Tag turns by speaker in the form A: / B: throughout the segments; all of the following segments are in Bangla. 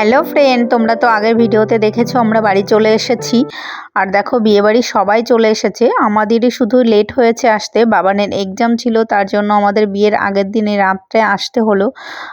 A: হ্যালো ফ্রেন্ড, তোমরা তো আগের ভিডিওতে দেখেছ আমরা বাড়ি চলে এসেছি। আর দেখো, বিয়েবাড়ি সবাই চলে এসেছে। আমাদেরই শুধু লেট হয়েছে আসতে। বাবানের এক্সাম ছিল, তার জন্য আমাদের বিয়ের আগের দিনে রাত্রে আসতে হলো।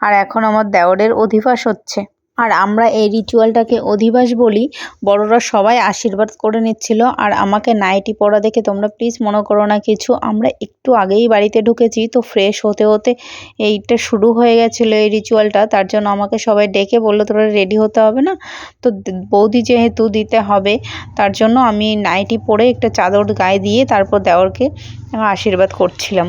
A: আর এখন আমার দেওরের অধিবাস হচ্ছে। আর আমরা এই রিচুয়ালটাকে অধিবাস বলি। বড়রা সবাই আশীর্বাদ করে নিচ্ছিল। আর আমাকে নাইটি পরা দেখে তোমরা প্লিজ মনে করো না কিছু, আমরা একটু আগেই বাড়িতে ঢুকেছি। তো ফ্রেশ হতে হতে এইটা শুরু হয়ে গেছিল এই রিচুয়ালটা তার জন্য আমাকে সবাই ডেকে বলল, তোরা রেডি হতে হবে না? তো বৌদি যেহেতু দিতে হবে, তার জন্য আমি নাইটি পরে একটা চাদর গায়ে দিয়ে তারপর দেওরকে আশীর্বাদ করছিলাম।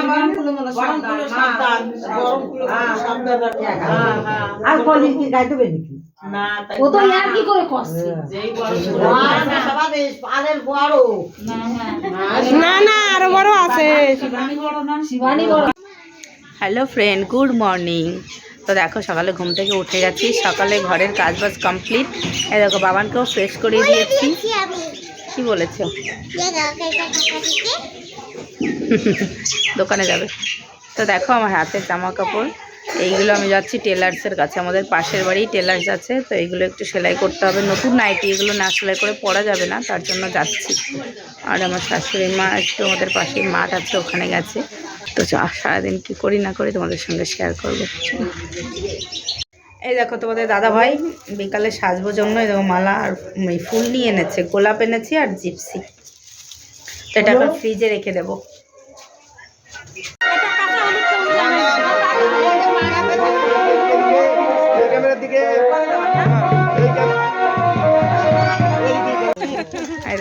B: আর কলিং কি গাই দেবে নাকি?
C: ও তো ইয়ার কি করে
B: বড়।
D: না না। আরও বড় আছে।
C: শিবানী বড়
A: হ্যালো ফ্রেন্ড গুড মর্নিং। তো দেখো সকালে ঘুম থেকে উঠে গেছি সকালে ঘরের কাজ বাজ কমপ্লিট। এই দেখো বাবানকেও ফ্রেশ করিয়ে দিয়েছি। কি বলেছ? দোকানে যাবে। তো দেখো আমার হাতের জামা কাপড় এইগুলো আমি যাচ্ছি টেলার্সের কাছে। আমাদের পাশের বাড়ি টেলার্স আছে, তো এইগুলো একটু সেলাই করতে হবে। নতুন নাইটি এগুলো না সেলাই করে পরা যাবে না, তার জন্য যাচ্ছি। আর আমার শাশুড়ি মা একটু আমাদের পাশেই মাঠ আছে, ওখানে গেছে। তো সারাদিন কি করি না করি তোমাদের সঙ্গে শেয়ার করব। এই দেখো তোমাদের দাদা ভাই বিকালে সাজবো জন্য এই মালা আর ফুল নিয়ে এনেছে। গোলাপ এনেছি আর জিপসি। এটা এখন ফ্রিজে রেখে দেবো।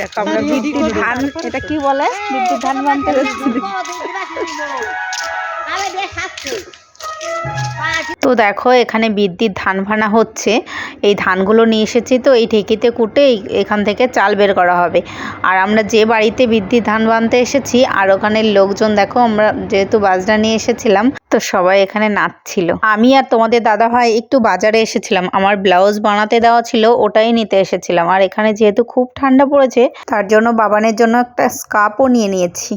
A: দেখো আমরা বিদ্যুৎ ধান এটা কি বলে? বিদ্যুৎ ধান বানতে তো দেখো, এখানে বিদ্যুৎ ধান ভানা হচ্ছে। এই ধানগুলো নিয়ে এসেছি তো, এই ঢেকিতে কুটে এখান থেকে চাল বের করা হবে। আর আমরা যে বাড়িতে বিদ্যুৎ ধান বানতে এসেছি, আর ওখানের লোকজন দেখো, আমরা যেহেতু বাজনা নিয়ে এসেছিলাম, তো সবাই এখানে নাচছিল। আমি আর তোমাদের দাদা ভাই একটু বাজারে এসেছিলাম। আমার ব্লাউজ বানাতে দেওয়া ছিল, ওটাই নিতে এসেছিলাম। আর এখানে যেহেতু খুব ঠান্ডা পড়েছে, তার জন্য বাবানের জন্য একটা স্কার্পও নিয়ে নিয়েছি।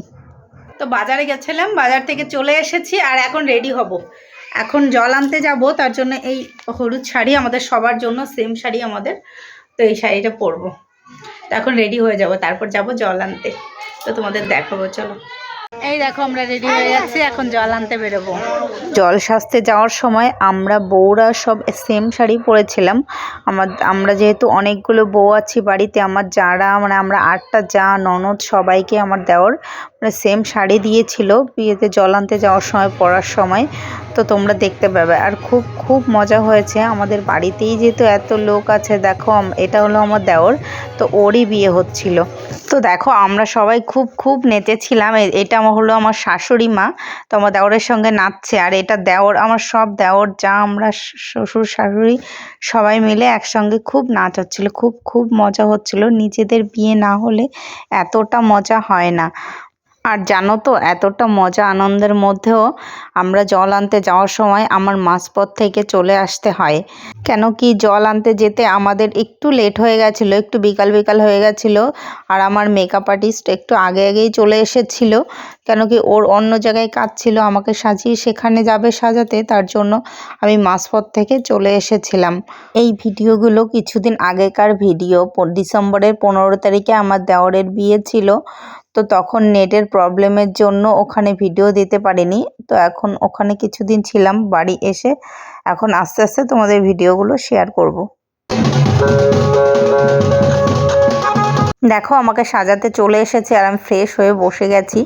A: তো বাজারে গেছিলাম, বাজার থেকে চলে এসেছি, আর এখন রেডি হব। এখন জল আনতে যাব, তার জন্য এই হলুদ শাড়ি আমাদের সবার জন্য, সেম শাড়ি আমাদের। তো এই শাড়িটা পরবো। তো এখন রেডি হয়ে যাব, তারপর যাব জল আনতে। তো তোমাদের দেখাবো, চলো। এই দেখো, আমরা রেডি হয়ে যাচ্ছি, এখন জল আনতে বেরোবো। জল সাজতে যাওয়ার সময় আমরা বউরা সব সেম শাড়ি পরেছিলাম। আমার, আমরা যেহেতু অনেকগুলো বউ আছি বাড়িতে, আমার যারা মানে আমরা আটটা যা, ননদ সবাইকে আমার দেওয়ার সেম শাড়ি দিয়েছিল, বিয়েতে জল আনতে যাওয়ার সময়, পরার সময়। তো তোমরা দেখতে পাবে। আর খুব খুব মজা হয়েছে। আমাদের বাড়িতেই যেহেতু এত লোক আছে, দেখো এটা হলো আমার দেওর। তো ওরই বিয়ে হচ্ছিল। তো দেখো, আমরা সবাই খুব খুব নেচেছিলাম। এটা হলো আমার শাশুড়ি মা। তো আমার দেওরের সঙ্গে নাচছে। আর এটা দেওর, আমার সব দেওর, যা আমরা শ্বশুর, শাশুড়ি সবাই মিলে একসঙ্গে খুব নাচ হচ্ছিল। খুব খুব মজা হচ্ছিল। নিজেদের বিয়ে না হলে এতটা মজা হয় না। আর জানো তো, এতটা মজা আনন্দের মধ্যেও আমরা জল আনতে যাওয়ার সময় আমার মাঝপথ থেকে চলে আসতে হয়। কেন কি জল আনতে যেতে আমাদের একটু লেট হয়ে গেছিল, একটু বিকাল বিকাল হয়ে গেছিল। আর আমার মেকআপ আর্টিস্ট একটু আগে আগেই চলে এসেছিল। কেন কি ওর অন্য জায়গায় কাজ ছিল, আমাকে সাজিয়ে সেখানে যাবে সাজাতে, তার জন্য আমি মাঝপথ থেকে চলে এসেছিলাম। এই ভিডিওগুলো কিছুদিন আগেকার ভিডিও ডিসেম্বরের পনেরো তারিখে আমার দেওরের বিয়ে ছিল। তো তখন নেটের প্রবলেমের জন্য ওখানে ভিডিও দিতে পারিনি। তো এখন ওখানে কিছুদিন ছিলাম, বাড়ি এসে এখন আস্তে আস্তে তোমাদের ভিডিওগুলো শেয়ার করব। দেখো, আমাকে সাজাতে চলে এসেছে আর আমি ফ্রেশ হয়ে বসে গেছি।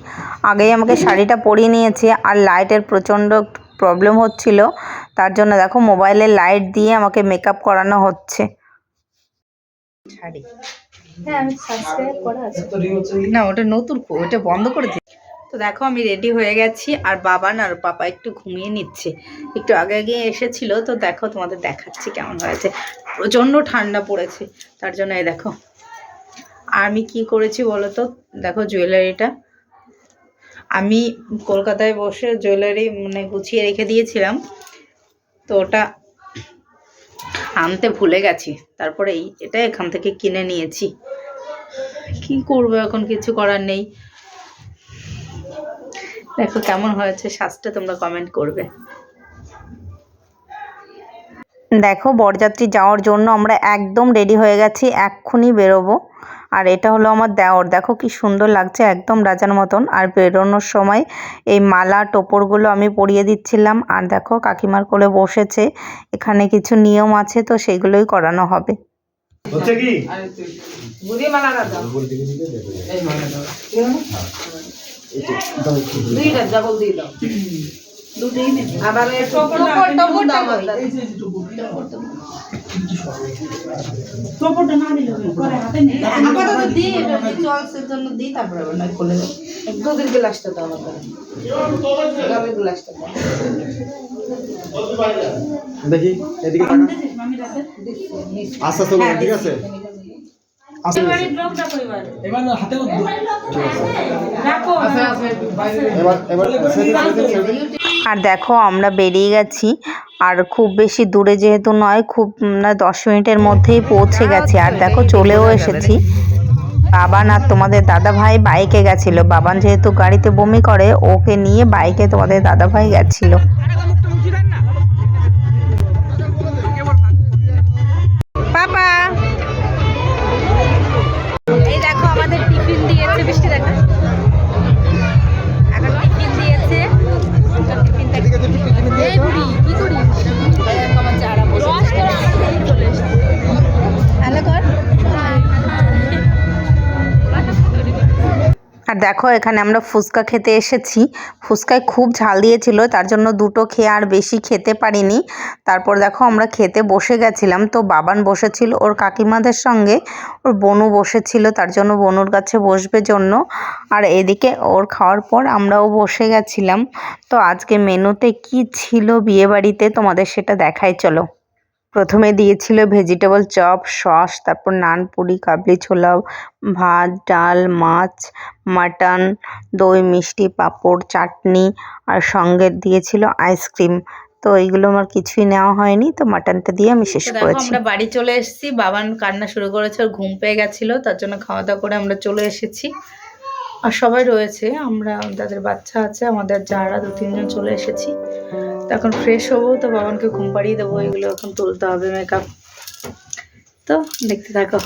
A: আগেই আমাকে শাড়িটা পরিয়ে নিয়েছে আর লাইটের প্রচণ্ড প্রবলেম হচ্ছিল। তার জন্য দেখো মোবাইলে লাইট দিয়ে আমাকে মেকআপ করানো হচ্ছে। শাড়ি।
C: হ্যাঁ আমি সাবস্ক্রাইব করা আছে।
A: না, ওটা নতুন, ওটা বন্ধ করে তো দেখো আমি রেডি হয়ে গেছি, আর বাবা না আর পাপা একটু ঘুমিয়ে নিচ্ছে। একটু আগে আগে এসেছিল, তো দেখো তোমাদের দেখাচ্ছি কেমন হয়েছে। প্রচণ্ড ঠান্ডা পড়েছে, তার জন্য এই দেখো। আমি কি করেছি বলো তো? দেখো জুয়েলারিটা আমি কলকাতায় বসে জুয়েলারি মানে গুছিয়ে রেখে দিয়েছিলাম, তো ওটা আনতে ভুলে গেছি। তারপরে এই এটা এখান থেকে কিনে নিয়েছি। কি করব এখন? কিছু করার নেই। দেখো কেমন হয়েছে সাজটা তোমরা কমেন্ট করবে। দেখো বরযাত্রী যাওয়ার জন্য আমরা একদম রেডি হয়ে গেছি এক্ষুনি বেরোবো। আর এটা হলো আমার দেওর দেখো কি সুন্দর লাগছে একদম রাজার মতন। আর বেরোনোর সময় এই মালা টোপরগুলো আমি পরিয়ে দিচ্ছিলাম। আর দেখো কাকিমার কোলে বসেছে এখানে কিছু নিয়ম আছে তো সেগুলোই করানো হবে।
E: হচ্ছে কি?
B: দুইটা ডাবল দিয়ে দাও। আবার দুধের গ্লাসটা দাও আমার গ্লাসটা দাও।
E: দেখি এদিকে। আস্তে আস্তে ঠিক আছে?
A: আর দেখো আমরা বেরিয়ে গেছি। আর খুব বেশি দূরে যেহেতু নয় খুব না দশ মিনিটের মধ্যেই পৌঁছে গেছি। আর দেখো চলেও এসেছি। বাবান আর তোমাদের দাদা ভাই বাইকে গেছিল। বাবান যেহেতু গাড়িতে বমি করে ওকে নিয়ে বাইকে তোমাদের দাদা ভাই গেছিল। আর দেখো, এখানে আমরা ফুচকা খেতে এসেছি। ফুচকায় খুব ঝাল দিয়েছিল, তার জন্য দুটো খেয়ে আর বেশি খেতে পারিনি। তারপর দেখো, আমরা খেতে বসে গেছিলাম। তো বাবান বসেছিল, ওর কাকিমাদের সঙ্গে। ওর বনু বসেছিল, তার জন্য বনুর কাছে বসবে জন্য। আর এদিকে ওর খাওয়ার পর আমরাও বসে গেছিলাম। তো আজকে মেনুতে কি ছিল বিয়েবাড়িতে, তোমাদের সেটা দেখাই, চলো। প্রথমে দিয়েছিল ভেজিটেবল চপ সস তারপর নান পুরি কাবলি ছোলা ভাত ডাল মাছ মাটন দই মিষ্টি পাঁপড় চাটনি আর সঙ্গে দিয়েছিল আইসক্রিম তো এইগুলো আমার কিছুই নেওয়া হয়নি তো মাটনটা দিয়ে আমি শেষ করেছি। আমরা বাড়ি চলে এসেছি বাবান কান্না শুরু করেছে ওর ঘুম পেয়ে গেছিল তার জন্য খাওয়া দাওয়া করে আমরা চলে এসেছি। আর সবাই রয়েছে আমরা তাদের বাচ্চা আছে আমাদের যারা দু তিনজন চলে এসেছি। তো এখন ফ্রেশ হব, তো বাবানকে ঘুম পাড়িয়ে দেবো, এগুলো এখন তুলতে হবে মেকআপ তো দেখতে থাকো।